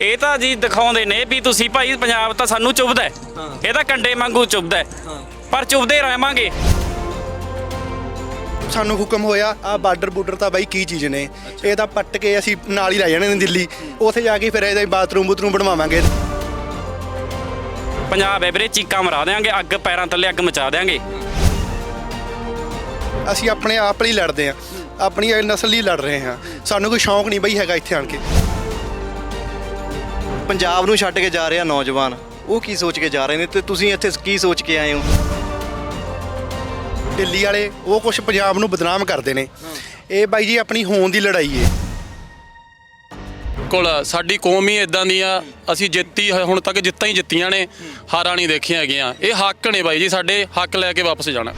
ਇਹ ਤਾਂ ਜੀ ਦਿਖਾਉਂਦੇ ਨੇ ਵੀ ਤੁਸੀਂ ਭਾਈ ਪੰਜਾਬ ਤਾਂ ਸਾਨੂੰ ਚੁੱਭਦਾ ਹੈ। ਇਹ ਤਾਂ ਕੰਡੇ ਵਾਂਗੂ ਚੁੱਭਦਾ ਹੈ। ਪਰ ਚੁੱਭਦੇ ਰਹਾਂਗੇ। ਸਾਨੂੰ ਹੁਕਮ ਹੋਇਆ ਆ ਬਾਰਡਰ ਬੂਡਰ ਤਾਂ ਬਾਈ ਕੀ ਚੀਜ਼ ਨੇ। ਇਹ ਤਾਂ ਪੱਟ ਕੇ ਅਸੀਂ ਨਾਲ ਹੀ ਲੈ ਜਾਣੇ ਨੇ ਦਿੱਲੀ। ਉੱਥੇ ਜਾ ਕੇ ਫਿਰ ਇਹਦਾ ਬਾਥਰੂਮ ਬੂਥਰੂਮ ਬਣਵਾਵਾਂਗੇ। ਪੰਜਾਬ ਹੈ ਵੀਰੇ ਚੀਕਾਂ ਮਰਾ ਦੇਾਂਗੇ ਅੱਗ ਪੈਰਾਂ ਥੱਲੇ ਅੱਗ ਮਚਾ ਦੇਾਂਗੇ ਅਸੀਂ ਆਪਣੇ ਆਪ ਲਈ ਲੜਦੇ ਹਾਂ। ਆਪਣੀ ਨਸਲ ਲਈ ਲੜ ਰਹੇ ਹਾਂ। ਸਾਨੂੰ ਕੋਈ ਸ਼ੌਂਕ ਨਹੀਂ ਬਈ ਹੈਗਾ ਇੱਥੇ ਆਣ ਕੇ। ਪੰਜਾਬ ਨੂੰ ਛੱਡ ਕੇ ਜਾ ਰਿਹਾ ਨੌਜਵਾਨ। ਉਹ ਕੀ ਸੋਚ ਕੇ ਜਾ ਰਹੇ ਨੇ ਤੇ ਤੁਸੀਂ ਇੱਥੇ ਕੀ ਸੋਚ ਕੇ ਆਏ ਹੋ? ਦਿੱਲੀ ਵਾਲੇ ਉਹ ਕੁਝ ਪੰਜਾਬ ਨੂੰ ਬਦਨਾਮ ਕਰਦੇ ਨੇ। ਇਹ ਬਾਈ ਜੀ ਆਪਣੀ ਹੋਣ ਦੀ ਲੜਾਈ ਏ। ਕੋਲ ਸਾਡੀ ਕੌਮ ਹੀ ਇਦਾਂ ਦੀ ਆ ਅਸੀਂ ਜਿੱਤੀ ਹੁਣ ਤੱਕ ਜਿੱਤਾਂ ਹੀ ਜਿੱਤੀਆਂ ਨੇ ਹਾਰਾਂ ਨਹੀਂ ਦੇਖੀਆਂ ਹੈਗੀਆਂ। ਇਹ ਹੱਕ ਨੇ ਬਾਈ ਜੀ ਸਾਡੇ ਹੱਕ ਲੈ ਕੇ ਵਾਪਸ ਜਾਣਾ।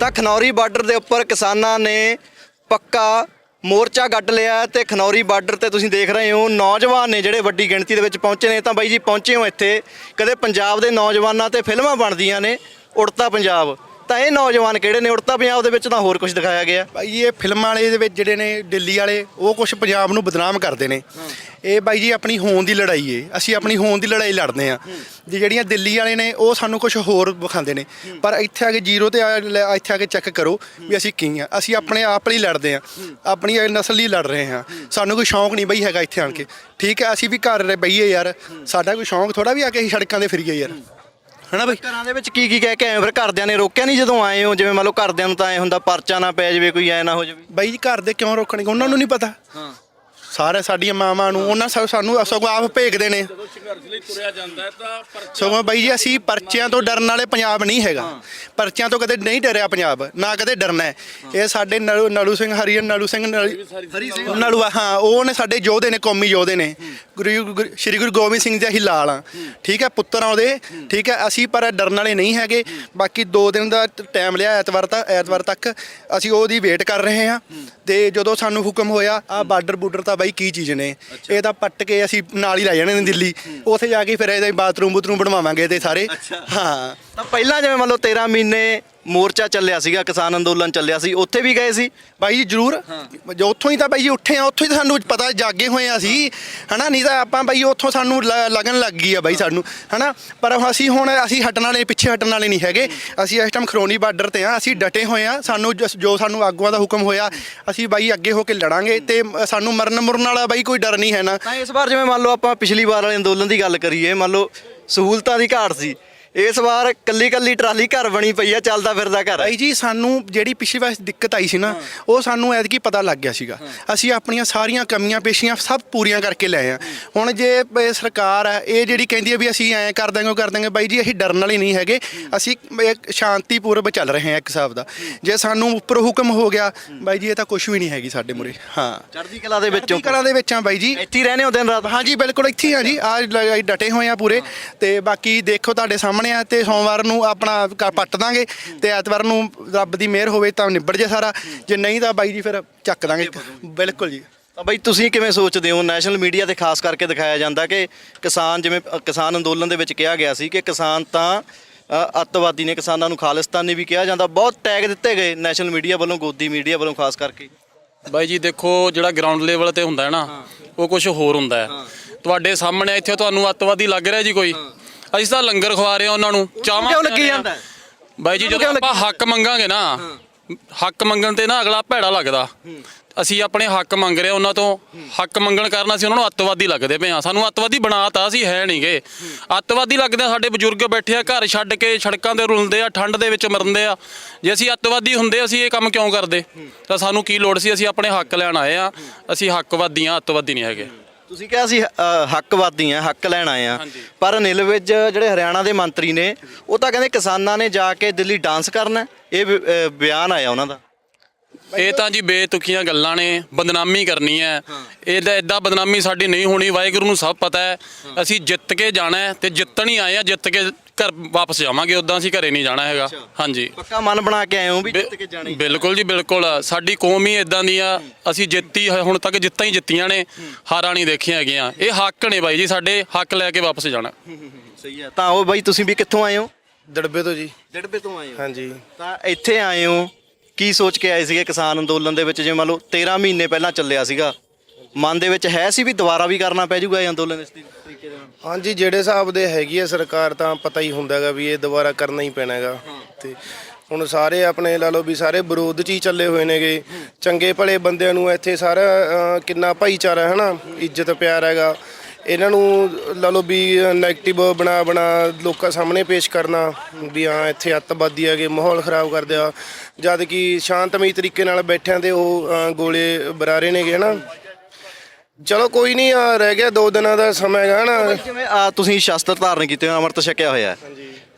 ਤਾਂ ਖਨੌਰੀ ਬਾਰਡਰ ਦੇ ਉੱਪਰ ਕਿਸਾਨਾਂ ਨੇ ਪੱਕਾ ਮੋਰਚਾ ਗੱਡ ਲਿਆ ਹੈ ਤੇ ਖਨੌਰੀ ਬਾਰਡਰ ਤੇ ਤੁਸੀਂ ਦੇਖ ਰਹੇ ਹੋ, ਨੌਜਵਾਨ ਨੇ ਜਿਹੜੇ ਵੱਡੀ ਗਿਣਤੀ ਦੇ ਵਿੱਚ ਪਹੁੰਚੇ ਨੇ, ਤਾਂ ਬਾਈ ਜੀ ਪਹੁੰਚੇ ਹੋ ਇੱਥੇ। ਕਦੇ ਪੰਜਾਬ ਦੇ ਨੌਜਵਾਨਾਂ ਤੇ ਫਿਲਮਾਂ ਬਣਦੀਆਂ ਨੇ, ਉੜਤਾ ਪੰਜਾਬ। ਤਾਂ ਇਹ ਨੌਜਵਾਨ ਕਿਹੜੇ ਨੇ? ਉੜਤਾ ਪੰਜਾਬ ਦੇ ਵਿੱਚ ਤਾਂ ਹੋਰ ਕੁਝ ਦਿਖਾਇਆ ਗਿਆ। ਬਾਈ, ਇਹ ਫਿਲਮਾਂ ਵਾਲੇ ਦੇ ਵਿੱਚ ਜਿਹੜੇ ਨੇ, ਦਿੱਲੀ ਵਾਲੇ, ਉਹ ਕੁਝ ਪੰਜਾਬ ਨੂੰ ਬਦਨਾਮ ਕਰਦੇ ਨੇ। ਇਹ ਬਾਈ ਜੀ ਆਪਣੀ ਹੋਣ ਦੀ ਲੜਾਈ ਏ। ਅਸੀਂ ਆਪਣੀ ਹੋਣ ਦੀ ਲੜਾਈ ਲੜਦੇ ਆ ਜੇ ਜਿਹੜੀਆਂ ਦਿੱਲੀ ਵਾਲੇ ਨੇ, ਉਹ ਸਾਨੂੰ ਕੁਝ ਹੋਰ ਵਿਖਾਉਂਦੇ ਨੇ। ਪਰ ਇੱਥੇ ਆ ਕੇ ਜ਼ੀਰੋ ਤੇ ਆ- ਲੈ- ਇੱਥੇ ਆ ਕੇ ਚੈੱਕ ਕਰੋ ਵੀ ਅਸੀਂ ਕੀ ਆ। ਅਸੀਂ ਆਪਣੇ ਆਪ ਲਈ ਲੜਦੇ ਆ ਆਪਣੀ ਨਸਲ ਲਈ ਲੜ ਰਹੇ ਹਾਂ। ਸਾਨੂੰ ਕੋਈ ਸ਼ੌਂਕ ਨਹੀਂ ਬਈ ਹੈਗਾ ਇੱਥੇ ਆਣ ਕੇ। ਠੀਕ ਹੈ, ਅਸੀਂ ਵੀ ਘਰ ਰਹੇ ਬਈਏ ਯਾਰ। ਸਾਡਾ ਕੋਈ ਸ਼ੌਂਕ ਥੋੜਾ ਵੀ ਆ ਕੇ ਅਸੀਂ ਸੜਕਾਂ ਤੇ ਫਿਰੀਏ ਯਾਰ। ਹਨਾ ਬਈ? ਘਰਾਂ ਦੇ ਵਿੱਚ ਕੀ ਕੀ ਕਹਿ ਕੇ ਆਏ ਹੋ? ਫਿਰ ਘਰਦਿਆਂ ਨੇ ਰੋਕਿਆ ਨਹੀਂ ਜਦੋਂ ਆਏ ਹੋ? ਜਿਵੇਂ ਮੰਨ ਲਓ ਘਰਦਿਆਂ ਨੂੰ ਤਾਂ ਐ ਹੁੰਦਾ ਪਰਚਾ ਨਾ ਪੈ ਜਾਵੇ ਕੋਈ ਐ ਨਾ ਹੋ ਜਾਵੇ। ਬਾਈ ਜੀ ਘਰ ਦੇ ਕਿਉਂ ਰੋਕਣਗੇ? ਉਹਨਾਂ ਨੂੰ ਨਹੀਂ ਪਤਾ। ਹਾਂ। ਸਾਰੇ ਸਾਡੀਆਂ ਮਾਵਾਂ ਨੂੰ ਉਹਨਾਂ ਸਾ- ਸਾਨੂੰ ਸਗੋਂ ਆਪ ਭੇਜਦੇ ਨੇ। ਸਗੋਂ ਬਾਈ ਜੀ ਅਸੀਂ ਪਰਚਿਆਂ ਤੋਂ ਡਰਨ ਵਾਲੇ ਪੰਜਾਬ ਨਹੀਂ ਹੈਗਾ। ਪਰਚਿਆਂ ਤੋਂ ਕਦੇ ਨਹੀਂ ਡਰਿਆ ਪੰਜਾਬ ਨਾ ਕਦੇ ਡਰਨਾ ਹੈ। ਇਹ ਸਾਡੇ ਨਲੂ ਨਲੂ ਸਿੰਘ ਹਰੀਨ ਨਲੂ ਸਿੰਘ ਹਰੀ ਸਿੰਘ ਨਲੂਆ ਹਾਂ ਉਹ ਨੇ ਸਾਡੇ ਯੋਧੇ ਨੇ ਕੌਮੀ ਯੋਧੇ ਨੇ। ਗੁਰੂ ਗੁਰੂ- ਸ਼੍ਰੀ ਗੁਰੂ ਗੋਬਿੰਦ ਸਿੰਘ ਜੀ ਅਸੀਂ ਲਾਲ ਆ ਠੀਕ ਹੈ ਪੁੱਤਰ ਆ ਉਹਦੇ। ਠੀਕ ਹੈ ਅਸੀਂ ਪਰ ਡਰਨ ਵਾਲੇ ਨਹੀਂ ਹੈਗੇ। ਬਾਕੀ 2 ਦਿਨ ਦਾ ਟਾਈਮ ਲਿਆ ਐਤਵਾਰ ਤੱਕ ਐਤਵਾਰ ਤੱਕ ਅਸੀਂ ਉਹਦੀ ਵੇਟ ਕਰ ਰਹੇ ਹਾਂ। ਤੇ ਜਦੋਂ ਸਾਨੂੰ ਹੁਕਮ ਹੋਇਆ ਆ ਬਾਰਡਰ ਬੂਡਰ ਤਾਂ ਬਾਈ ਕੀ ਚੀਜ਼ ਨੇ? ਇਹ ਤਾਂ ਪੱਟ ਕੇ ਅਸੀਂ ਨਾਲ ਹੀ ਲੈ ਜਾਣੇ ਨੇ ਦਿੱਲੀ। ਉੱਥੇ ਜਾ ਕੇ ਫਿਰ ਇਹਦਾ ਬਾਥਰੂਮ ਬੂਥਰੂਮ ਬਣਵਾਵਾਂਗੇ ਤੇ ਸਾਰੇ। ਹਾਂ। ਤਾਂ ਪਹਿਲਾਂ ਜਿਵੇਂ ਮੰਨ ਲਓ 13 ਮਹੀਨੇ ਮੋਰਚਾ ਚੱਲਿਆ ਸੀਗਾ ਕਿਸਾਨ ਅੰਦੋਲਨ ਚੱਲਿਆ ਸੀ ਉੱਥੇ ਵੀ ਗਏ ਸੀ। ਬਾਈ ਜੀ ਜਰੂਰ। ਜੋ ਉੱਥੋਂ ਹੀ ਤਾਂ ਬਾਈ ਜੀ ਉੱਠੇ ਆ ਉੱਥੋਂ ਹੀ ਤਾਂ ਸਾਨੂੰ ਪਤਾ ਜਾਗੇ ਹੋਏ ਆ ਅਸੀਂ। ਹਨਾ ਨਹੀਂ ਤਾਂ ਆਪਾਂ ਬਾਈ ਉੱਥੋਂ ਸਾਨੂੰ ਲ- ਲੱਗਣ ਲੱਗ ਗਈ ਆ ਬਾਈ ਸਾਨੂੰ। ਹਨਾ ਪਰ ਅਸੀਂ ਹੁਣ ਅਸੀਂ ਹਟਣ ਵਾਲੇ ਪਿੱਛੇ ਹਟਣ ਵਾਲੇ ਨਹੀਂ ਹੈਗੇ। ਅਸੀਂ ਇਸ ਟਾਈਮ ਖਰੋਣੀ ਬਾਰਡਰ ਤੇ ਆ ਅਸੀਂ ਡਟੇ ਹੋਏ ਆ। ਸਾਨੂੰ ਜਸ- ਜੋ ਸਾਨੂੰ ਆਗੂਆਂ ਦਾ ਹੁਕਮ ਹੋਇਆ ਅਸੀਂ ਬਾਈ ਅੱਗੇ ਹੋ ਕੇ ਲੜਾਂਗੇ ਤੇ ਸਾਨੂੰ ਮਰਨ ਮੁਰਨ ਵਾਲਾ ਬਾਈ ਕੋਈ ਡਰ ਨਹੀਂ ਹੈ ਨਾ। ਤਾਂ ਇਸ ਵਾਰ ਜਿਵੇਂ ਮੰਨ ਲਓ ਆਪਾਂ ਪਿਛਲੀ ਵਾਰ ਵਾਲੇ ਅੰਦੋਲਨ ਦੀ ਗੱਲ ਕਰੀਏ ਮੰਨ ਲਓ ਸਹੂਲਤਾਂ ਦੀ ਘਾਟ ਸੀ। ਇਸ ਵਾਰ ਕੱਲੀ ਕੱਲੀ ਟਰਾਲੀ ਘਰ ਬਣੀ ਪਈ ਆ ਚੱਲਦਾ ਫਿਰਦਾ ਘਰ। ਬਾਈ ਜੀ ਸਾਨੂੰ ਜਿਹੜੀ ਪਿਛਲੀ ਵਾਰ ਦਿੱਕਤ ਆਈ ਸੀ ਨਾ ਉਹ ਸਾਨੂੰ ਐਤਕੀ ਪਤਾ ਲੱਗ ਗਿਆ ਸੀਗਾ। ਅਸੀਂ ਆਪਣੀਆਂ ਸਾਰੀਆਂ ਕਮੀਆਂ ਪੇਸ਼ੀਆਂ ਸਭ ਪੂਰੀਆਂ ਕਰਕੇ ਲਏ ਆ। ਹੁਣ ਜੇ ਇਹ ਸਰਕਾਰ ਹੈ ਇਹ ਜਿਹੜੀ ਕਹਿੰਦੀ ਹੈ ਵੀ ਅਸੀਂ ਐਂ ਕਰ ਦਾਂਗੇ ਉਹ ਕਰ ਦਾਂਗੇ ਬਾਈ ਜੀ ਅਸੀਂ ਡਰਨ ਵਾਲੇ ਨਹੀਂ ਹੈਗੇ। ਅਸੀਂ ਇੱਕ ਸ਼ਾਂਤੀਪੂਰਵਕ ਚੱਲ ਰਹੇ ਹਾਂ ਇੱਕ ਹਿਸਾਬ ਦਾ। ਜੇ ਸਾਨੂੰ ਉੱਪਰ ਹੁਕਮ ਹੋ ਗਿਆ ਬਾਈ ਜੀ ਇਹ ਤਾਂ ਕੁਝ ਵੀ ਨਹੀਂ ਹੈਗੀ ਸਾਡੇ ਮੁਰੇ ਹਾਂ। ਚੜ੍ਹਦੀ ਕਲਾ ਦੇ ਵਿੱਚੋਂ। ਚੜ੍ਹਦੀ ਕਲਾ ਦੇ ਵਿੱਚ ਆ ਬਾਈ ਜੀ। ਇੱਥੇ ਹੀ ਰਹਿੰਦੇ ਹੋ ਦਿਨ ਰਾਤ? ਹਾਂਜੀ ਬਿਲਕੁਲ ਇੱਥੇ ਹੀ ਜੀ। ਆ ਡਟੇ ਹੋਏ ਆ ਪੂਰੇ। ਤੇ ਬਾਕੀ ਦੇਖੋ ਤੁਹਾਡੇ ਸਾਹਮਣੇ ਆ ਤੇ ਸੋਮਵਾਰ ਨੂੰ ਆਪਣਾ ਕ- ਪੱਟ ਦਾਂਗੇ ਤੇ ਐਤਵਾਰ ਨੂੰ ਰੱਬ ਦੀ ਮਿਹਰ ਹੋਵੇ ਤਾਂ ਨਿਬੜ ਜੇ ਸਾਰਾ। ਜੇ ਨਹੀਂ ਤਾਂ ਬਾਈ ਜੀ ਫਿਰ ਚੱਕ ਦਾਂਗੇ ਬਿਲਕੁਲ ਜੀ। ਤਾਂ ਬਈ ਤੁਸੀਂ ਕਿਵੇਂ ਸੋਚਦੇ ਹੋ? ਨੈਸ਼ਨਲ ਮੀਡੀਆ ਤੇ ਖਾਸ ਕਰਕੇ ਦਿਖਾਇਆ ਜਾਂਦਾ ਕਿ ਕਿਸਾਨ ਜਿਵੇਂ ਅ, ਕਿਸਾਨ ਅੰਦੋਲਨ ਦੇ ਵਿੱਚ ਕਿਹਾ ਗਿਆ ਸੀ ਕਿ ਕਿਸਾਨ ਤਾਂ ਅ, ਅੱਤਵਾਦੀ ਨੇ ਕਿਸਾਨਾਂ ਨੂੰ ਖਾਲਿਸਤਾਨੀ ਵੀ ਕਿਹਾ ਜਾਂਦਾ। ਬਹੁਤ ਟੈਗ ਦਿੱਤੇ ਗਏ ਨੈਸ਼ਨਲ ਮੀਡੀਆ ਵੱਲੋਂ ਗੋਦੀ ਮੀਡੀਆ ਵੱਲੋਂ ਖਾਸ ਕਰਕੇ। ਬਾਈ ਜੀ ਦੇਖੋ ਜਿਹੜਾ ਗਰਾਊਂਡ ਲੈਵਲ ਤੇ ਹੁੰਦਾ ਹੈ ਨਾ ਉਹ ਕੁਝ ਹੋਰ ਹੁੰਦਾ ਹੈ। ਤੁਹਾਡੇ ਸਾਹਮਣੇ ਇੱਥੇ ਤੁਹਾਨੂੰ ਅੱਤਵਾਦੀ ਲੱਗ ਰਿਹਾ ਜੀ ਕੋਈ? ਅਸੀਂ ਤਾਂ ਲੰਗਰ ਖਵਾ ਰਹੇ ਹਾਂ ਉਹਨਾਂ ਨੂੰ। ਚਾਵਾਂ ਕਿਉਂ ਲੱਗੀ। ਜਾਂਦਾ? ਬਾਈ ਜੀ ਜਦੋਂ ਆਪਾਂ ਹੱਕ ਮੰਗਾਂਗੇ ਨਾ ਹੱਕ ਮੰਗਣ ਤੇ ਨਾ ਅਗਲਾ ਭੈੜਾ ਲੱਗਦਾ। ਅਸੀਂ ਆਪਣੇ ਹੱਕ ਮੰਗ ਰਹੇ ਹਾਂ ਉਹਨਾਂ ਤੋਂ। ਹੱਕ ਮੰਗਣ ਕਾਰਨ ਅਸੀਂ ਉਹਨਾਂ ਨੂੰ ਅੱਤਵਾਦੀ ਲੱਗਦੇ ਪਏ ਹਾਂ। ਸਾਨੂੰ ਅੱਤਵਾਦੀ ਬਣਾਤਾ ਅਸੀਂ ਹੈ ਨਹੀਂਗੇ। ਅੱਤਵਾਦੀ ਲੱਗਦੇ ਆ, ਸਾਡੇ ਬਜ਼ੁਰਗ ਬੈਠੇ ਆ ਘਰ ਛੱਡ ਕੇ ਸੜਕਾਂ ਤੇ ਰੁਲਦੇ ਆ ਠੰਡ ਦੇ ਵਿੱਚ ਮਰਨਦੇ ਆ। ਜੇ ਅਸੀਂ ਅੱਤਵਾਦੀ ਹੁੰਦੇ ਅਸੀਂ ਇਹ ਕੰਮ ਕਿਉਂ ਕਰਦੇ? ਤਾਂ ਸਾਨੂੰ ਕੀ ਲੋੜ ਸੀ? ਅਸੀਂ ਆਪਣੇ ਹੱਕ ਲੈਣ ਆਏ ਆ ਅਸੀਂ ਹੱਕਵਾਦੀ ਆ ਅੱਤਵਾਦੀ ਨਹੀਂ ਹੈਗੇ। ਤੁਸੀਂ ਕਿਹਾ ਸੀ ਹੱਕਵਾਦੀ ਆ ਹੱਕ ਲੈਣ ਆਏ ਆ। ਪਰ ਨਿਲ ਵਿੱਚ ਜਿਹੜੇ ਹਰਿਆਣਾ ਦੇ ਮੰਤਰੀ ਨੇ ਉਹ ਤਾਂ ਕਹਿੰਦੇ ਕਿਸਾਨਾਂ ਨੇ ਜਾ ਕੇ ਦਿੱਲੀ ਡਾਂਸ ਕਰਨਾ। ਇਹ ਬਿਆਨ ਆਇਆ ਉਹਨਾਂ ਦਾ ਇਹ ਤਾਂ ਜੀ ਬੇਤੁਕੀਆਂ ਗੱਲਾਂ ਨੇ ਬਦਨਾਮੀ ਕਰਨੀ ਹੈ। ਇਹਦਾ ਇਦਾਂ ਬਦਨਾਮੀ ਸਾਡੀ ਨਹੀਂ ਹੋਣੀ ਵਾਹਿਗੁਰੂ ਨੂੰ ਸਭ ਪਤਾ ਹੈ। ਅਸੀਂ ਜਿੱਤ ਕੇ ਜਾਣਾ ਹੈ ਤੇ ਜਿੱਤਣ ਹੀ ਆਏ ਆ ਜਿੱਤ ਕੇ ਘਰ ਵਾਪਸ ਜਾਵਾਂਗੇ ਉਦਾਂ ਅਸੀਂ ਘਰੇ ਨਹੀਂ ਜਾਣਾ ਹੈਗਾ। ਹਾਂਜੀ। ਪੱਕਾ ਮਨ ਬਣਾ ਕੇ ਆਏ ਹੋ ਵੀ ਜਿੱਤ ਕੇ ਜਾਣੀ ਬਿਲਕੁਲ ਜੀ ਬਿਲਕੁਲ। ਸਾਡੀ ਕੌਮ ਹੀ ਇਦਾਂ ਦੀ ਆ ਅਸੀਂ ਜਿੱਤੀ ਹੁਣ ਤੱਕ ਜਿੱਤਾਂ ਹੀ ਜਿੱਤੀਆਂ ਨੇ ਹਾਰਾਂ ਨਹੀਂ ਦੇਖੀਆਂ ਹੈਗੀਆਂ। ਇਹ ਹੱਕ ਨੇ ਬਾਈ ਜੀ ਸਾਡੇ ਹੱਕ ਲੈ ਕੇ ਵਾਪਸ ਜਾਣਾ। ਸਹੀ ਹੈ। ਤਾਂ ਉਹ ਬਾਈ ਤੁਸੀਂ ਵੀ ਕਿੱਥੋਂ ਆਏ ਹੋ? ਦੜਬੇ ਤੋਂ ਜੀ। ਡੜਬੇ ਤੋਂ ਆਏ ਹੋ? ਹਾਂਜੀ। ਤਾਂ ਇੱਥੇ ਆਏ ਹੋ ਕੀ ਸੋਚ ਕੇ ਆਏ ਸੀਗੇ ਕਿਸਾਨ ਅੰਦੋਲਨ ਦੇ ਵਿੱਚ? ਜੇ ਮੰਨ ਲਓ 13 ਮਹੀਨੇ ਪਹਿਲਾਂ ਚੱਲਿਆ ਸੀਗਾ। ਮਨ ਦੇ ਵਿੱਚ ਹੈ ਸੀ ਵੀ ਦੁਬਾਰਾ ਵੀ ਕਰਨਾ ਪੈ ਜਾਊਗਾ ਇਹ ਅੰਦੋਲਨ ਇਸ ਤਰੀਕੇ ਦੇ ਨਾਲ? ਹਾਂਜੀ ਜਿਹੜੇ ਹਿਸਾਬ ਦੇ ਹੈਗੀ ਹੈ ਸਰਕਾਰ ਤਾਂ ਪਤਾ ਹੀ ਹੁੰਦਾ ਹੈਗਾ ਵੀ ਇਹ ਦੁਬਾਰਾ ਕਰਨਾ ਹੀ ਪੈਣਾ ਹੈਗਾ। ਤੇ ਹੁਣ ਸਾਰੇ ਆਪਣੇ ਲਾ ਲਓ ਵੀ ਸਾਰੇ ਵਿਰੋਧ 'ਚ ਹੀ ਚੱਲੇ ਹੋਏ ਨੇਗੇ। ਚੰਗੇ ਭਲੇ ਬੰਦਿਆਂ ਨੂੰ ਇੱਥੇ ਸਾਰਾ ਅਹ, ਕਿੰਨਾ ਭਾਈਚਾਰਾ ਹੈ ਨਾ ਇੱਜ਼ਤ ਪਿਆਰ ਹੈਗਾ। ਇਹਨਾਂ ਨੂੰ ਲਾ ਲਓ ਵੀ 네ਗੇਟਿਵ ਬਣਾ ਬਣਾ ਲੋਕਾਂ ਸਾਹਮਣੇ ਪੇਸ਼ ਕਰਨਾ ਵੀ ਹਾਂ ਇੱਥੇ ਅੱਤਵਾਦੀ ਹੈਗੇ ਮਾਹੌਲ ਖਰਾਬ ਕਰਦੇ ਆ ਜਦ ਕਿ ਸ਼ਾਂਤਮਈ ਤਰੀਕੇ ਨਾਲ ਬੈਠਿਆਂ ਤੇ ਉਹ ਅਹ, ਗੋਲੇ ਬਰਾਰੇ ਨੇਗੇ ਨਾ ਚਲੋ ਕੋਈ ਨਹੀਂ ਆ ਰਹਿ ਗਿਆ ਦੋ ਦਿਨਾਂ ਦਾ ਸਮਾਂ ਹੈਗਾ ਨਾ ਜਿਵੇਂ ਆ ਤੁਸੀਂ ਸ਼ਸਤਰ ਧਾਰਨ ਕੀਤੇ ਹੋ ਅੰਮ੍ਰਿਤ ਛਕਿਆ ਹੋਇਆ ਹੈ।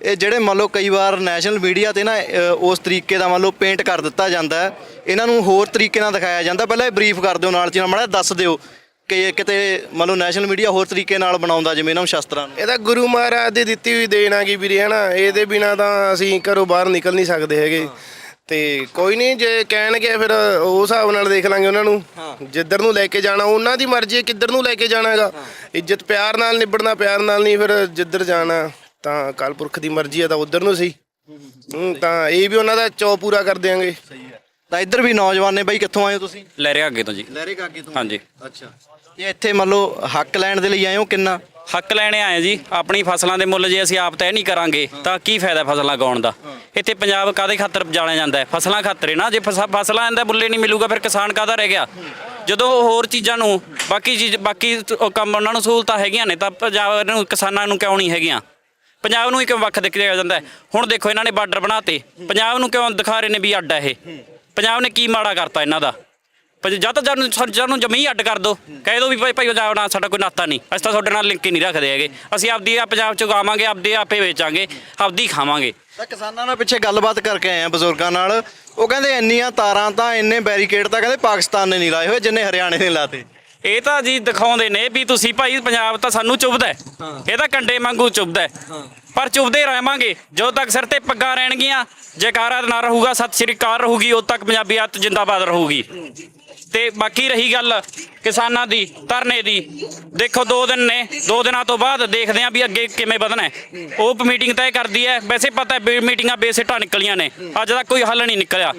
ਇਹ ਜਿਹੜੇ ਮੰਨ ਲਓ ਕਈ ਵਾਰ ਨੈਸ਼ਨਲ ਮੀਡੀਆ ਤੇ ਨਾ ਅ, ਉਸ ਤਰੀਕੇ ਦਾ ਮੰਨ ਲਓ ਪੇਂਟ ਕਰ ਦਿੱਤਾ ਜਾਂਦਾ ਹੈ ਇਹਨਾਂ ਨੂੰ ਹੋਰ ਤਰੀਕੇ ਨਾਲ ਦਿਖਾਇਆ ਜਾਂਦਾ। ਪਹਿਲਾਂ ਇਹ ਬਰੀਫ ਕਰ ਦਿਓ ਨਾਲ ਚੀਨਾ ਮਾੜਾ ਜਿਹਾ ਦੱਸ ਦਿਓ। ਕਿ ਇਹ ਕਿਤੇ ਮੰਨ ਲਓ ਨੈਸ਼ਨਲ ਮੀਡੀਆ ਹੋਰ ਤਰੀਕੇ ਨਾਲ ਬਣਾਉਂਦਾ ਜਿਵੇਂ ਇਹਨਾਂ ਨੂੰ ਸ਼ਸਤਰਾਂ ਨੂੰ? ਇਹ ਤਾਂ ਗੁਰੂ ਮਹਾਰਾਜ ਦੀ ਦਿੱਤੀ ਹੋਈ ਦੇਣ ਆ ਗਈ ਵੀਰੇ ਹਨਾ? ਇਹਦੇ ਬਿਨਾ ਤਾਂ ਅਸੀਂ ਘਰੋਂ ਬਾਹਰ ਨਿਕਲ ਨਹੀਂ ਸਕਦੇ ਹੈਗੇ। ਤੇ ਕੋਈ ਨਹੀਂ ਜੇ ਕਹਿਣਗੇ ਫਿਰ ਉਸ ਹਿਸਾਬ ਨਾਲ ਦੇਖ ਲਾਂਗੇ ਉਹਨਾਂ ਨੂੰ। ਜਿੱਧਰ ਨੂੰ ਲੈ ਕੇ ਜਾਣਾ ਉਹਨਾਂ ਦੀ ਮਰਜ਼ੀ ਹੈ ਕਿੱਧਰ ਨੂੰ ਲੈ ਕੇ ਜਾਣਾ ਹੈਗਾ। ਇੱਜ਼ਤ ਪਿਆਰ ਨਾਲ ਨਿਬੜਨਾ ਪਿਆਰ ਨਾਲ ਨਹੀਂ ਫਿਰ ਜਿੱਧਰ ਜਾਣਾ ਤਾਂ ਅਕਾਲ ਪੁਰਖ ਦੀ ਮਰਜ਼ੀ ਹੈ ਤਾਂ ਉਧਰ ਨੂੰ ਸਹੀ। ਹੂੰ, ਤਾਂ ਇਹ ਵੀ ਉਹਨਾਂ ਦਾ ਚੋ ਪੂਰਾ ਕਰ ਦਿਆਂਗੇ। ਤਾਂ ਇੱਧਰ ਵੀ ਨੌਜਵਾਨ ਨੇ ਬਾਈ ਕਿੱਥੋਂ ਆਏ ਹੋ ਤੁਸੀਂ? ਲੈ ਰਿਹਾ ਅੱਗੇ ਤੋਂ ਜੀ। ਲਹਿਰੇ ਕਾਗੇ ਤੋਂ? ਹਾਂਜੀ। ਅੱਛਾ। ਇਹ ਇੱਥੇ ਮੰਨ ਲਓ ਹੱਕ ਲੈਣ ਦੇ ਲਈ ਆਏ ਹੋ ਕਿੰਨਾ? ਹੱਕ ਲੈਣੇ ਆਏ ਜੀ। ਆਪਣੀ ਫਸਲਾਂ ਦੇ ਮੁੱਲ ਜੇ ਅਸੀਂ ਆਪ ਤੈਅ ਨਹੀਂ ਕਰਾਂਗੇ ਤਾਂ ਕੀ ਫਾਇਦਾ ਫਸਲਾਂ ਗਾਉਣ ਦਾ? ਇੱਥੇ ਪੰਜਾਬ ਕਾਦੇ ਖਾਤਰ ਜਾਣਿਆ ਜਾਂਦਾ ਹੈ? ਫਸਲਾਂ ਖਾਤਰ ਨਾ। ਜੇ ਫਸ- ਫਸਲਾਂ ਦਾ ਮੁੱਲ ਹੀ ਨਹੀਂ ਮਿਲੂਗਾ ਫਿਰ ਕਿਸਾਨ ਕਾਦਾ ਰਹਿ ਗਿਆ? ਜਦੋਂ ਉਹ ਹੋਰ ਚੀਜ਼ਾਂ ਨੂੰ ਬਾਕੀ ਚੀਜ਼ ਬਾਕੀ ਤ- ਉਹ ਕੰਮ ਉਹਨਾਂ ਨੂੰ ਸਹੂਲਤਾਂ ਹੈਗੀਆਂ ਨੇ ਤਾਂ ਪੰਜਾਬ ਨੂੰ ਕਿਸਾਨਾਂ ਨੂੰ ਕਿਉਂ ਨਹੀਂ ਹੈਗੀਆਂ? ਪੰਜਾਬ ਨੂੰ ਹੀ ਕਿਉਂ ਵੱਖ ਦਿਖਿਆ ਜਾਂਦਾ ਹੈ? ਹੁਣ ਦੇਖੋ ਇਹਨਾਂ ਨੇ ਬਾਰਡਰ ਬਣਾਤੇ। ਪੰਜਾਬ ਨੂੰ ਕਿਉਂ ਦਿਖਾ ਰਹੇ ਨੇ ਵੀ ਅੱਡ ਹੈ ਇਹ? ਪੰਜਾਬ ਨੇ ਕੀ ਮਾੜਾ ਕਰਤਾ ਇਹਨਾਂ ਦਾ? ਪਰ ਜਦ ਜਦ ਨੂੰ ਜਦ ਨੂੰ ਜਮੀ ਅੱਡ ਕਰ ਦੋ ਕਹਿ ਦੋ ਵੀ ਭਾਈ ਭਾਈ ਪੰਜਾਬ ਨਾਲ ਸਾਡਾ ਕੋਈ ਨਾਤਾ ਨਹੀਂ। ਅਸੀਂ ਤਾਂ ਤੁਹਾਡੇ ਨਾਲ ਲਿੰਕ ਹੀ ਨਹੀਂ ਰੱਖਦੇ ਹੈਗੇ। ਅਸੀਂ ਆਪਦੀ ਆ ਪੰਜਾਬ ਚ ਉਗਾਵਾਂਗੇ ਆਪਦੇ ਆਪੇ ਵੇਚਾਂਗੇ ਆਪਦੀ ਖਾਵਾਂਗੇ। ਤਾਂ ਕਿਸਾਨਾਂ ਨਾਲ ਪਿੱਛੇ ਗੱਲਬਾਤ ਕਰਕੇ ਆਏ ਆ ਬਜ਼ੁਰਗਾਂ ਨਾਲ। ਉਹ ਕਹਿੰਦੇ ਇੰਨੀਆਂ ਤਾਰਾਂ ਤਾਂ ਇੰਨੇ ਬੈਰੀਕੇਡ ਤਾਂ ਕਹਿੰਦੇ ਪਾਕਿਸਤਾਨ ਨੇ ਨਹੀਂ ਲਾਏ ਹੋਏ ਜਿੰਨੇ ਹਰਿਆਣੇ ਨੇ ਲਾਤੇ। ਇਹ ਤਾਂ ਜੀ ਦਿਖਾਉਂਦੇ ਨੇ ਵੀ ਤੁਸੀਂ ਭਾਈ ਪੰਜਾਬ ਤਾਂ ਸਾਨੂੰ ਚੁੱਭਦਾ। ਇਹ ਤਾਂ ਕੰਡੇ ਵਾਂਗੂ ਚੁੱਭਦਾ। ਪਰ ਚੁੱਭਦੇ ਰਹਾਂਗੇ। ਜਦੋਂ ਤੱਕ ਸਿਰ ਤੇ ਪੱਗਾਂ ਰਹਿਣਗੀਆਂ, ਜੈਕਾਰਾ ਨਾ ਰਹੂਗਾ, ਸਤਿ ਸ਼੍ਰੀ ਅਕਾਲ ਰਹੂਗੀ, ਉਦੋਂ ਤੱਕ ਪੰਜਾਬੀਅਤ ਜਿੰਦਾਬਾਦ ਰਹੂਗੀ। ਤੇ ਬਾਕੀ ਰਹੀ ਗੱਲ ਕਿਸਾਨਾਂ ਦੀ, ਧਰਨੇ ਦੀ। ਦੇਖੋ, ਦੋ ਦਿਨ ਨੇ, ਦੋ ਦਿਨਾਂ ਤੋਂ ਬਾਅਦ ਦੇਖਦੇ ਆਂ ਵੀ ਅੱਗੇ ਕਿਵੇਂ ਵਧਣਾ ਉਹ ਮੀਟਿੰਗ ਤੈਅ ਕਰਦੀ ਹੈ। ਵੈਸੇ ਪਤਾ ਹੈ ਮੀਟਿੰਗਾਂ ਬੇਸਿੱਟਾ ਨਿਕਲੀਆਂ ਨੇ। ਅੱਜ ਤੱਕ ਕੋਈ ਹੱਲ ਨਹੀਂ ਨਿਕਲਿਆ।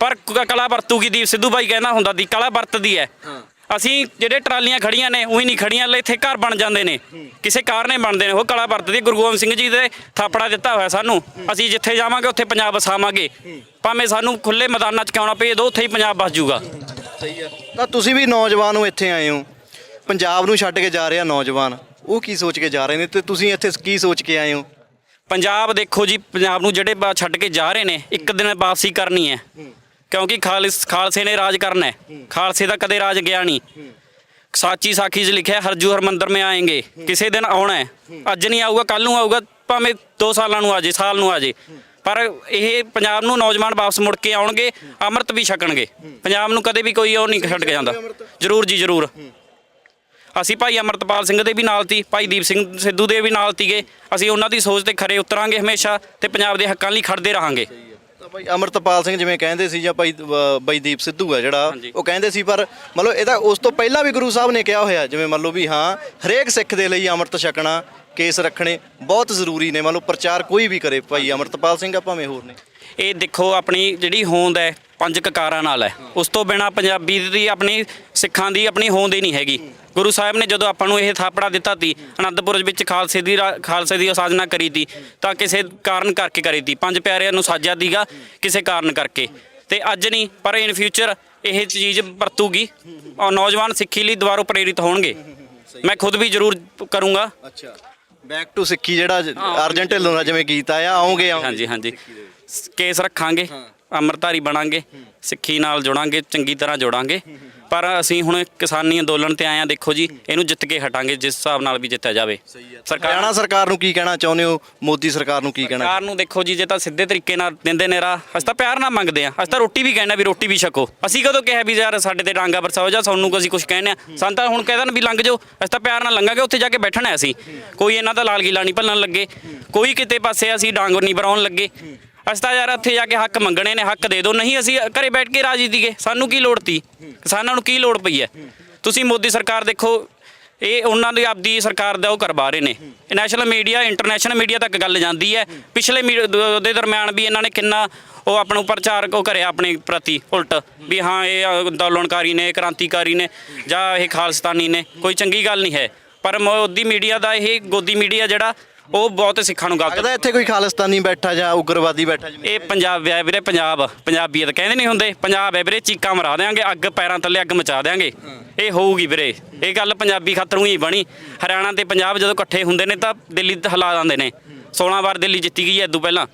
ਪਰ ਕਲਾ ਵਰਤੂਗੀ ਦੀਪ ਸਿੱਧੂ ਬਾਈ ਕਹਿੰਦਾ ਹੁੰਦਾ ਦੀ, ਕਲਾ ਵਰਤਦੀ ਹੈ। ਅਸੀਂ ਜਿਹੜੇ ਟਰਾਲੀਆਂ ਖੜੀਆਂ ਨੇ ਉਹੀ ਨਹੀਂ ਖੜੀਆਂ ਲੈ ਇੱਥੇ ਘਰ ਬਣ ਜਾਂਦੇ ਨੇ। ਕਿਸੇ ਕਾਰਨੇ ਬਣਦੇ ਨੇ ਉਹ ਕਲਾ ਵਰਤਦੀ ਹੈ। ਗੁਰੂ ਗੋਬਿੰਦ ਸਿੰਘ ਜੀ ਦੇ ਥਾਪੜਾ ਦਿੱਤਾ ਹੋਇਆ ਸਾਨੂੰ। ਅਸੀਂ ਜਿੱਥੇ ਜਾਵਾਂਗੇ ਉੱਥੇ ਪੰਜਾਬ ਵਸਾਵਾਂਗੇ। ਭਾਵੇਂ ਸਾਨੂੰ ਖੁੱਲੇ ਮੈਦਾਨਾਂ 'ਚ ਕਿਉਂ ਭੇਜ ਦਿਓ ਉੱਥੇ ਹੀ ਪੰਜਾਬ ਵਸ ਜਾਊਗਾ। ਸਹੀ ਆ। ਤਾਂ ਤੁਸੀਂ ਵੀ ਨੌਜਵਾਨ ਹੋ ਇੱਥੇ ਆਏ ਹੋ। ਪੰਜਾਬ ਨੂੰ ਛੱਡ ਕੇ ਜਾ ਰਿਹਾ ਨੌਜਵਾਨ। ਉਹ ਕੀ ਸੋਚ ਕੇ ਜਾ ਰਹੇ ਨੇ ਤੇ ਤੁਸੀਂ ਇੱਥੇ ਕੀ ਸੋਚ ਕੇ ਆਏ ਹੋ? ਪੰਜਾਬ ਦੇਖੋ ਜੀ ਪੰਜਾਬ ਨੂੰ ਜਿਹੜੇ ਛੱਡ ਕੇ ਜਾ ਰਹੇ ਨੇ ਇੱਕ ਦਿਨ ਵਾਪਸੀ ਕਰਨੀ ਹੈ। ਕਿਉਂਕਿ ਖਾਲਿਸ ਖਾਲਸੇ ਨੇ ਰਾਜ ਕਰਨਾ ਹੈ। ਖਾਲਸੇ ਦਾ ਕਦੇ ਰਾਜ ਗਿਆ ਨਹੀਂ। ਸਾਚੀ ਸਾਖੀ 'ਚ ਲਿਖਿਆ ਹਰਜੂ ਹਰਮੰਦਰ ਮੇ ਆਏਗੇ। ਕਿਸੇ ਦਿਨ ਆਉਣਾ ਹੈ। ਅੱਜ ਨਹੀਂ ਆਊਗਾ ਕੱਲ ਨੂੰ ਆਊਗਾ ਭਾਵੇਂ 2 ਸਾਲਾਂ ਨੂੰ ਆ ਜੇ ਸਾਲ ਨੂੰ ਆ ਜੇ। ਪਰ ਇਹ ਪੰਜਾਬ ਨੂੰ ਨੌਜਵਾਨ ਵਾਪਸ ਮੁੜ ਕੇ ਆਉਣਗੇ ਅੰਮ੍ਰਿਤ ਵੀ ਛਕਣਗੇ। ਪੰਜਾਬ ਨੂੰ ਕਦੇ ਵੀ ਕੋਈ ਉਹ ਨਹੀਂ ਛੱਡ ਕੇ ਜਾਂਦਾ। ਜਰੂਰ ਜੀ ਜਰੂਰ। ਅਸੀਂ ਭਾਈ ਅਮਰਤਪਾਲ ਸਿੰਘ ਦੇ ਵੀ ਨਾਲ ਤੀ ਭਾਈ ਦੀਪ ਸਿੰਘ ਸਿੱਧੂ ਦੇ ਵੀ ਨਾਲ ਤੀਗੇ ਅਸੀਂ ਉਹਨਾਂ ਦੀ ਸੋਚ ਤੇ ਖਰੇ ਉਤਰਾਂਗੇ ਹਮੇਸ਼ਾ ਤੇ ਪੰਜਾਬ ਦੇ ਹੱਕਾਂ ਲਈ ਖੜਦੇ ਰਹਾਂਗੇ। ਤਾਂ ਭਾਈ ਅਮਰਤਪਾਲ ਸਿੰਘ ਜਿਵੇਂ ਕਹਿੰਦੇ ਸੀ ਜਾਂ ਭਾਈ ਅ, ਬਾਈ ਦੀਪ ਸਿੱਧੂ ਆ ਜਿਹੜਾ। ਉਹ ਕਹਿੰਦੇ ਸੀ ਪਰ ਮਤਲਬ ਇਹਦਾ ਉਸ ਤੋਂ ਪਹਿਲਾਂ ਵੀ ਗੁਰੂ ਸਾਹਿਬ ਨੇ ਕਿਹਾ ਹੋਇਆ ਜਿਵੇਂ ਮੰਨ ਲਓ ਵੀ ਹਾਂ ਹਰੇਕ ਸਿੱਖ ਦੇ ਲਈ ਅੰਮ੍ਰਿਤ ਛਕਣਾ ਕੇਸ ਰੱਖਣੇ ਬਹੁਤ ਜ਼ਰੂਰੀ ਨੇ ਮੰਨ ਲਓ ਪ੍ਰਚਾਰ ਕੋਈ ਵੀ ਕਰੇ ਭਾਈ ਅਮਰਤਪਾਲ ਸਿੰਘ ਆ ਭਾਵੇਂ ਹੋਰ ਨੇ ਇਹ ਦੇਖੋ ਆਪਣੀ ਜਿਹੜੀ ਹੋਂਦ ਹੈ ਪੰਜ ਕਕਾਰਾਂ ਨਾਲ ਹੈ। ਉਸ ਤੋਂ ਬਿਨਾ ਪੰਜਾਬੀ ਦੀ ਆਪਣੀ ਸਿੱਖਾਂ ਦੀ ਆਪਣੀ ਹੋਂਦ ਹੀ ਨਹੀਂ ਹੈਗੀ। ਗੁਰੂ ਸਾਹਿਬ ਨੇ ਜਦੋਂ ਆਪਾਂ ਨੂੰ ਇਹ ਥਾਪੜਾ ਦਿੱਤਾ ਤੀ ਅਨੰਦਪੁਰ ਵਿੱਚ ਖਾਲਸੇ ਦੀ ਖਾਲਸੇ ਦੀ ਸਾਜਨਾ ਕਰੀ ਤੀ ਤਾਂ ਕਿਸੇ ਕਾਰਨ ਕਰਕੇ ਕਰੀ ਤੀ ਪੰਜ ਪਿਆਰਿਆਂ ਨੂੰ ਸਾਜਿਆ ਦੀਗਾ ਕਿਸੇ ਕਾਰਨ ਕਰਕੇ। ਤੇ ਅੱਜ ਨਹੀਂ ਪਰ ਇਨ ਫਿਊਚਰ ਇਹ ਚੀਜ਼ ਵਰਤੂਗੀ। ਔਰ ਨੌਜਵਾਨ ਸਿੱਖੀ ਲਈ ਦੁਬਾਰਾ ਪ੍ਰੇਰਿਤ ਹੋਣਗੇ। ਮੈਂ ਖੁਦ ਵੀ ਜ਼ਰੂਰ ਕਰੂੰਗਾ। ਅੱਛਾ। ਬੈਕ ਟੂ ਸਿੱਖੀ ਜਿਹੜਾ ਅਰਜਨ ਢਿੱਲੋਂ ਦਾ ਜਿਵੇਂ ਗੀਤ ਆਇਆ ਆਉਂਗੇ। ਹਾਂਜੀ ਹਾਂਜੀ। ਸ- ਕੇਸ ਰੱਖਾਂਗੇ ਅੰਮ੍ਰਿਤਧਾਰੀ ਬਣਾਂਗੇ ਸਿੱਖੀ ਨਾਲ ਜੁੜਾਂਗੇ ਚੰਗੀ ਤਰ੍ਹਾਂ ਜੁੜਾਂਗੇ। ਪਰ ਅਸੀਂ ਹੁਣ ਕਿਸਾਨੀ ਅੰਦੋਲਨ ਤੇ ਆਏ ਆ ਦੇਖੋ ਜੀ ਇਹਨੂੰ ਜਿੱਤ ਕੇ ਹਟਾਂਗੇ ਜਿਸ ਹਿਸਾਬ ਨਾਲ ਵੀ ਜਿੱਤਿਆ ਜਾਵੇ। ਸਰਕਾਰ ਹਰਿਆਣਾ ਸਰਕਾਰ ਨੂੰ ਕੀ ਕਹਿਣਾ ਚਾਹੁੰਦੇ ਹੋ? ਮੋਦੀ ਸਰਕਾਰ ਨੂੰ ਕੀ ਕਹਿਣਾ ਸਰਕਾਰ ਨੂੰ ਦੇਖੋ ਜੀ ਜੇ ਤਾਂ ਸਿੱਧੇ ਤਰੀਕੇ ਨਾਲ ਦਿੰਦੇ ਨੇ ਰਾਹ ਅਸੀਂ ਤਾਂ ਪਿਆਰ ਨਾਲ ਮੰਗਦੇ ਆ ਅਸੀਂ ਤਾਂ ਰੋਟੀ ਵੀ ਕਹਿੰਦੇ ਆ ਵੀ ਰੋਟੀ ਵੀ ਛਕੋ। ਅਸੀਂ ਕਦੋਂ ਕਿਹਾ ਵੀ ਯਾਰ ਸਾਡੇ ਤੇ ਡਾਂਗਾ ਵਰਸਾਓ ਜਾਂ ਸਾਨੂੰ ਅਸੀਂ ਕੁਝ ਕਹਿੰਦੇ ਆ ਸਾਨੂੰ ਤਾਂ ਹੁਣ ਕਹਿ ਦੇਣ ਵੀ ਲੰਘ ਜਾਓ ਅਸੀਂ ਤਾਂ ਪਿਆਰ ਨਾਲ ਲੰਘਾਂਗੇ ਉੱਥੇ ਜਾ ਕੇ ਬੈਠਣਾ ਹੈ ਅਸੀਂ। ਕੋਈ ਇਹਨਾਂ ਦਾ ਲਾਲ ਗੀਲਾ ਨਹੀਂ ਭੰਨਣ ਲੱਗੇ। ਕੋਈ ਕਿਤੇ ਪਾਸੇ ਅਸੀਂ ਡਾਂਗ ਨਹੀਂ ਵਰਾਉਣ ਲੱਗੇ। ਅਸੀਂ ਤਾਂ ਯਾਰ ਇੱਥੇ ਜਾ ਕੇ ਹੱਕ ਮੰਗਣੇ ਨੇ, ਹੱਕ ਦੇ ਦਿਓ। ਨਹੀਂ ਅਸੀਂ ਘਰੇ ਬੈਠ ਕੇ ਰਾਜੀ ਦੀਗੇ ਸਾਨੂੰ ਕੀ ਲੋੜ ਤੀ? ਕਿਸਾਨਾਂ ਨੂੰ ਕੀ ਲੋੜ ਪਈ ਹੈ ਤੁਸੀਂ ਮੋਦੀ ਸਰਕਾਰ ਦੇਖੋ, ਇਹ ਉਹਨਾਂ ਦੀ ਆਪਦੀ ਸਰਕਾਰ ਦਾ ਉਹ ਕਰਵਾ ਰਹੇ ਨੇ। ਨੈਸ਼ਨਲ ਮੀਡੀਆ ਇੰਟਰਨੈਸ਼ਨਲ ਮੀਡੀਆ ਤੱਕ ਗੱਲ ਜਾਂਦੀ ਹੈ ਪਿਛਲੇ ਮੀ- ਦ- ਦੇ ਦਰਮਿਆਨ ਵੀ ਇਹਨਾਂ ਨੇ ਕਿੰਨਾ ਉਹ ਆਪਣਾ ਪ੍ਰਚਾਰ ਉਹ ਕਰਿਆ ਆਪਣੇ ਪ੍ਰਤੀ, ਉਲਟ। ਵੀ ਹਾਂ, ਇਹ ਅੰਦੋਲਨਕਾਰੀ ਨੇ ਕ੍ਰਾਂਤੀਕਾਰੀ ਨੇ, ਜਾਂ ਇਹ ਖਾਲਸਤਾਨੀ ਨੇ। ਕੋਈ ਚੰਗੀ ਗੱਲ ਨਹੀਂ ਹੈ। ਪਰ ਮੋਦੀ ਮੀਡੀਆ ਦਾ ਇਹ ਗੋਦੀ ਮੀਡੀਆ ਜਿਹੜਾ ਉਹ ਬਹੁਤ ਸਿੱਖਾਂ ਨੂੰ ਗਲਤ ਲੱਗਦਾ ਇੱਥੇ ਕੋਈ ਖਾਲਿਸਤਾਨੀ ਬੈਠਾ ਜਾਂ ਉਗਰਵਾਦੀ ਬੈਠਾ ਜਿਵੇਂ ਇਹ ਪੰਜਾਬ ਹੈ ਵੀਰੇ ਪੰਜਾਬ ਪੰਜਾਬੀਅਤ ਕਹਿੰਦੇ ਨਹੀਂ ਹੁੰਦੇ। ਪੰਜਾਬ ਹੈ ਵੀਰੇ ਚੀਕਾਂ ਮਰਾ ਦੇਾਂਗੇ ਅੱਗ ਪੈਰਾਂ ਥੱਲੇ ਅੱਗ ਮਚਾ ਦੇਾਂਗੇ ਇਹ ਹੋਊਗੀ ਵੀਰੇ। ਇਹ ਗੱਲ ਪੰਜਾਬੀ ਖਾਤਰੋਂ ਹੀ ਬਣੀ। ਹਰਿਆਣਾ ਤੇ ਪੰਜਾਬ ਜਦੋਂ ਇਕੱਠੇ ਹੁੰਦੇ ਨੇ ਤਾਂ ਦਿੱਲੀ ਹਿਲਾ ਦਿੰਦੇ ਨੇ। 16 ਵਾਰ ਦਿੱਲੀ ਜਿੱਤੀ ਗਈ ਹੈ ਇਦੋਂ ਪਹਿਲਾਂ।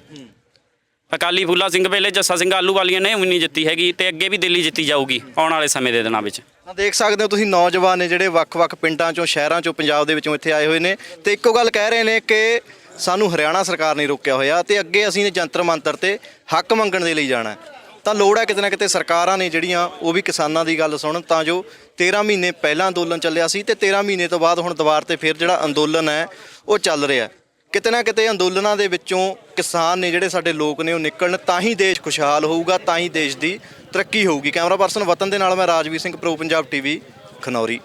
ਅਕਾਲੀ ਫੂਲਾ ਸਿੰਘ ਵੇਲੇ ਜੱਸਾ ਸਿੰਘ ਆਲੂ ਵਾਲੀਆਂ ਨੇ ਉਨੀ ਜਿੱਤੀ ਹੈਗੀ ਤੇ ਅੱਗੇ ਵੀ ਦਿੱਲੀ ਜਿੱਤੀ ਜਾਊਗੀ ਆਉਣ ਵਾਲੇ ਸਮੇਂ ਦੇ ਦਿਨਾਂ ਵਿੱਚ ਤਾਂ ਦੇਖ ਸਕਦੇ ਹੋ ਤੁਸੀਂ ਨੌਜਵਾਨ ਨੇ ਜਿਹੜੇ ਵੱਖ-ਵੱਖ ਪਿੰਡਾਂ ਚੋਂ, ਸ਼ਹਿਰਾਂ ਚੋਂ, ਪੰਜਾਬ ਦੇ ਵਿੱਚੋਂ ਇੱਥੇ ਆਏ ਹੋਏ ਨੇ ਤੇ ਇੱਕੋ ਗੱਲ ਕਹਿ ਰਹੇ ਨੇ ਕਿ ਸਾਨੂੰ ਹਰਿਆਣਾ ਸਰਕਾਰ ਨੇ ਰੋਕਿਆ ਹੋਇਆ ਤੇ ਅੱਗੇ ਅਸੀਂ ਨੇ ਜੰਤਰ ਮੰਤਰ ਤੇ ਹੱਕ ਮੰਗਣ ਦੇ ਲਈ ਜਾਣਾ ਹੈ। ਤਾਂ ਲੋੜ ਹੈ ਕਿਤੇ ਨਾ ਕਿਤੇ ਸਰਕਾਰਾਂ ਨੇ ਜਿਹੜੀਆਂ ਉਹ ਵੀ ਕਿਸਾਨਾਂ ਦੀ ਗੱਲ ਸੁਣਨ ਤਾਂ ਜੋ 13 ਮਹੀਨੇ ਪਹਿਲਾਂ ਅੰਦੋਲਨ ਚੱਲਿਆ ਸੀ ਤੇ 13 ਮਹੀਨੇ ਤੋਂ ਬਾਅਦ ਹੁਣ ਦੁਬਾਰ ਤੇ ਫਿਰ ਜਿਹੜਾ ਅੰਦੋਲਨ ਹੈ ਉਹ ਚੱਲ ਰਿਹਾ ਹੈ। ਕਿਤੇ ਨਾ ਕਿਤੇ ਅੰਦੋਲਨਾਂ ਦੇ ਵਿੱਚੋਂ ਕਿਸਾਨ ਨੇ ਜਿਹੜੇ ਸਾਡੇ ਲੋਕ ਨੇ ਉਹ ਨਿਕਲਣ, ਤਾਂ ਹੀ ਦੇਸ਼ ਖੁਸ਼ਹਾਲ ਹੋਊਗਾ, ਤਾਂ ਹੀ ਦੇਸ਼ ਦੀ ਤਰੱਕੀ ਹੋਊਗੀ। ਕੈਮਰਾ ਪਰਸਨ ਵਤਨ ਦੇ ਨਾਲ ਮੈਂ ਰਾਜਵੀਰ ਸਿੰਘ, ਪ੍ਰੋ ਪੰਜਾਬ ਟੀਵੀ ਖਨੌਰੀ।